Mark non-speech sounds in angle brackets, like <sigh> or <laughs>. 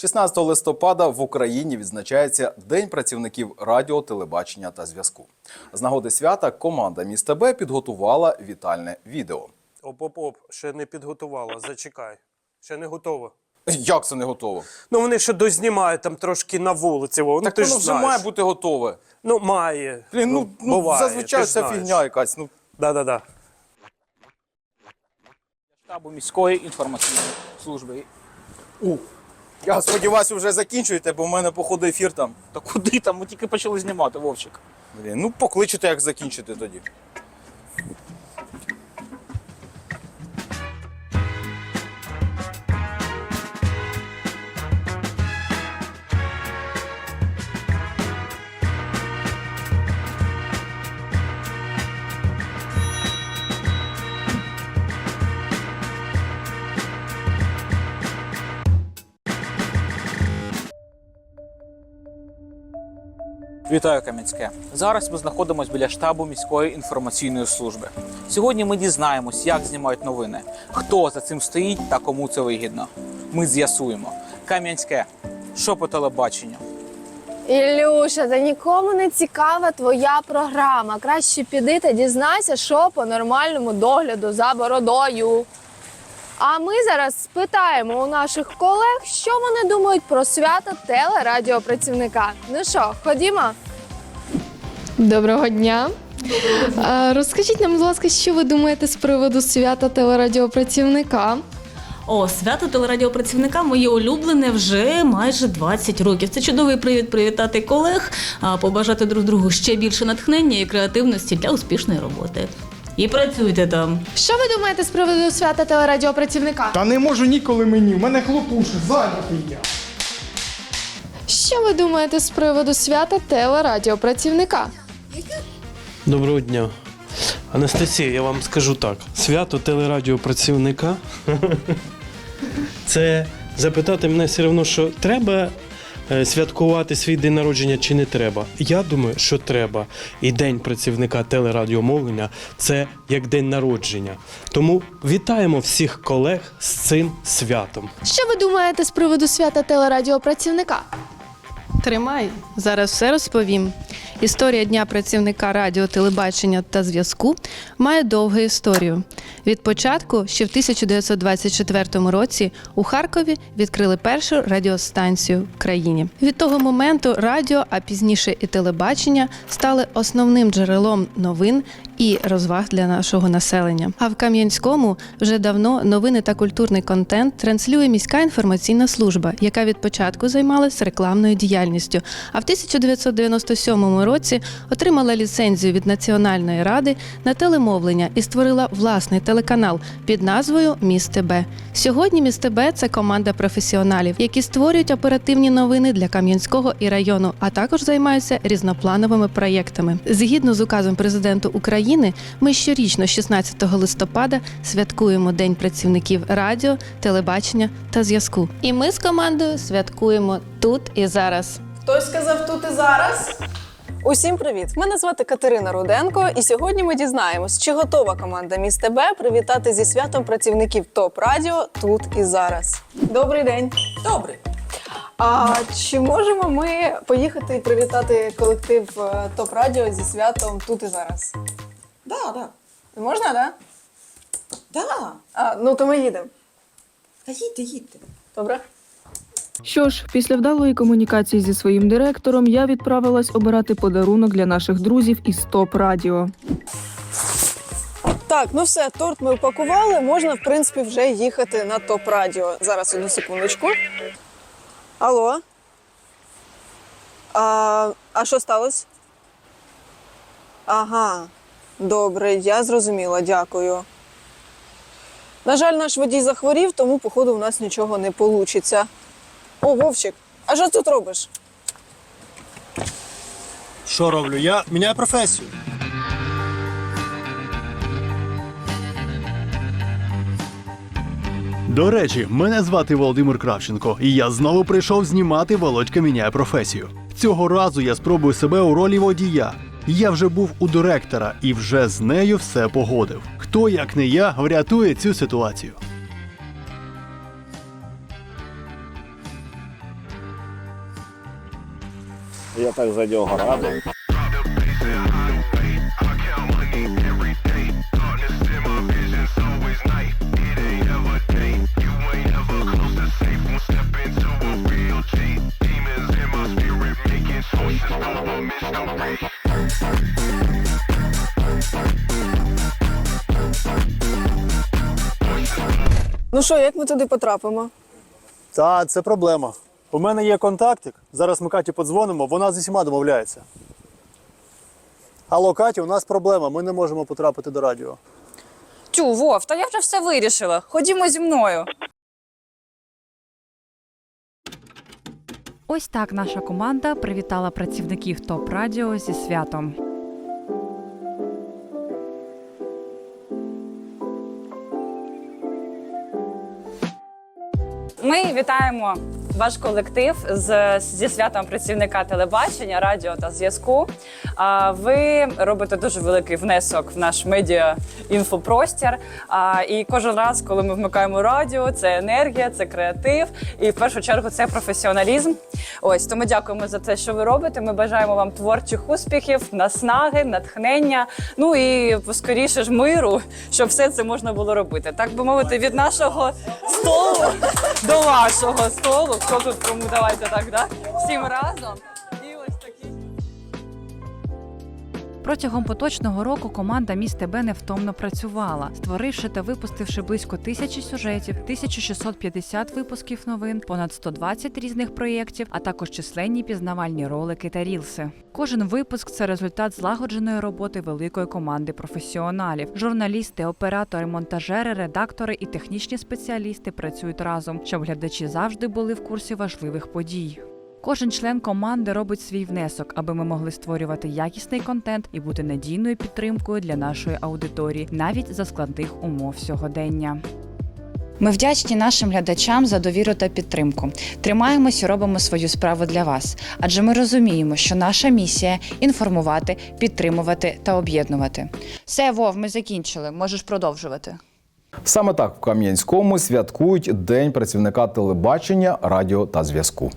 16 листопада в Україні відзначається День працівників радіо, телебачення та зв'язку. З нагоди свята команда міста Б підготувала вітальне відео. Оп-оп-оп, ще не підготувала, зачекай. Ще не готово. Як це не готово? Ну вони ще дознімають там трошки на вулиці. Вов. Ну, так ти воно ж вже знаєш. має бути готове. Ну, має. Блін, ну, ну буває, зазвичай це фігня якась. Ну Да-да-да. штабу міської інформаційної служби. у. Я сподіваюся, вже закінчуєте, бо в мене походу ефір там. Та куди там? Ми тільки почали знімати, Вовчик. Блін, ну покличете, як закінчите тоді. Вітаю Кам'янське. Зараз ми знаходимося біля штабу міської інформаційної служби. Сьогодні ми дізнаємось, як знімають новини, хто за цим стоїть та кому це вигідно. Ми з'ясуємо. Кам'янське, що по телебаченню? Ілюша, та нікому не цікава твоя програма. Краще піди та дізнайся, що по нормальному догляду за бородою. А ми зараз спитаємо у наших колег, що вони думають про свято телерадіопрацівника. Ну що, ходімо? Доброго дня. А, Розкажіть нам, будь ласка, що ви думаєте з приводу свята телерадіопрацівника? О, свято телерадіопрацівника моє улюблене вже майже 20 років. Це чудовий привід привітати колег, а побажати друг другу ще більше натхнення і креативності для успішної роботи. І працюйте там. Що ви думаєте з приводу свята телерадіопрацівника? Та не можу ніколи мені, в мене хлопуша, зайнятий я. Що ви думаєте з приводу свята телерадіопрацівника? Доброго дня. Анастасія, я вам скажу так: свято телерадіопрацівника <laughs> це запитати мене все одно, що треба святкувати свій день народження чи не треба. Я думаю, що треба. І день працівника телерадіомовлення це як день народження. Тому вітаємо всіх колег з цим святом. Що ви думаєте з приводу свята телерадіопрацівника? Тримай, зараз все розповім. Історія Дня працівника радіо, телебачення та зв'язку має довгу історію. Від початку, ще в 1924 році, у Харкові відкрили першу радіостанцію в країні. Від того моменту радіо, а пізніше і телебачення стали основним джерелом новин і розваг для нашого населення. А в Кам'янському вже давно новини та культурний контент транслює міська інформаційна служба, яка від початку займалась рекламною діяльністю. А в 1997 році отримала ліцензію від Національної ради на телемовлення і створила власний телеканал під назвою Міст ТБ. Сьогодні Міст ТБ – це команда професіоналів, які створюють оперативні новини для Кам'янського і району, а також займаються різноплановими проєктами. Згідно з указом президента України, ми щорічно, 16 листопада, святкуємо День працівників радіо, телебачення та зв'язку. І ми з командою святкуємо тут і зараз. Хтось сказав тут і зараз. Усім привіт! Мене звати Катерина Руденко, і сьогодні ми дізнаємось, чи готова команда Міст ТБ привітати зі святом працівників ТОП Радіо тут і зараз. Добрий день. Добрий. А чи можемо ми поїхати і привітати колектив е, ТОП Радіо зі святом тут і зараз? Да, да. Можна, да? Да. А, ну то ми їдемо. Та їдьте, їдьте. Добре? Що ж, після вдалої комунікації зі своїм директором я відправилась обирати подарунок для наших друзів із ТОП Радіо. Так, ну все, торт ми упакували. Можна, в принципі, вже їхати на топ радіо. Зараз одну секундочку. Алло. А, а що сталося? Ага, добре, я зрозуміла, дякую. На жаль, наш водій захворів, тому, походу, у нас нічого не вийде. О, Вовчик, а що тут робиш? Що роблю? Я міняю професію. До речі, мене звати Володимир Кравченко, і я знову прийшов знімати Володька міняє професію. Цього разу я спробую себе у ролі водія. Я вже був у директора і вже з нею все погодив. Хто, як не я, врятує цю ситуацію. Я так за нього радий. Ну що, як ми туди потрапимо? Та це проблема. У мене є контактик. Зараз ми Каті подзвонимо, вона з усіма домовляється. Алло, Катя, у нас проблема. Ми не можемо потрапити до радіо. Тю, Вов, та я вже все вирішила. Ходімо зі мною. Ось так наша команда привітала працівників ТОП Радіо зі святом. Ми вітаємо ваш колектив з, зі святом працівника телебачення, радіо та зв'язку. А, Ви робите дуже великий внесок в наш медіа інфопростір. А, І кожен раз, коли ми вмикаємо радіо, це енергія, це креатив, і в першу чергу це професіоналізм. Ось тому дякуємо за те, що ви робите. Ми бажаємо вам творчих успіхів, наснаги, натхнення. Ну і скоріше ж миру, щоб все це можна було робити. Так би мовити, від нашого столу до вашого столу. Хто тут кому давайте так, да? Всім разом. Протягом поточного року команда міст ТБ невтомно працювала, створивши та випустивши близько тисячі сюжетів, 1650 випусків новин, понад 120 різних проєктів, а також численні пізнавальні ролики та рілси. Кожен випуск це результат злагодженої роботи великої команди професіоналів. Журналісти, оператори, монтажери, редактори і технічні спеціалісти працюють разом, щоб глядачі завжди були в курсі важливих подій. Кожен член команди робить свій внесок, аби ми могли створювати якісний контент і бути надійною підтримкою для нашої аудиторії, навіть за складних умов сьогодення. Ми вдячні нашим глядачам за довіру та підтримку. Тримаємось і робимо свою справу для вас, адже ми розуміємо, що наша місія інформувати, підтримувати та об'єднувати. Все, Вов, ми закінчили. Можеш продовжувати. Саме так в Кам'янському святкують День працівника телебачення, радіо та зв'язку.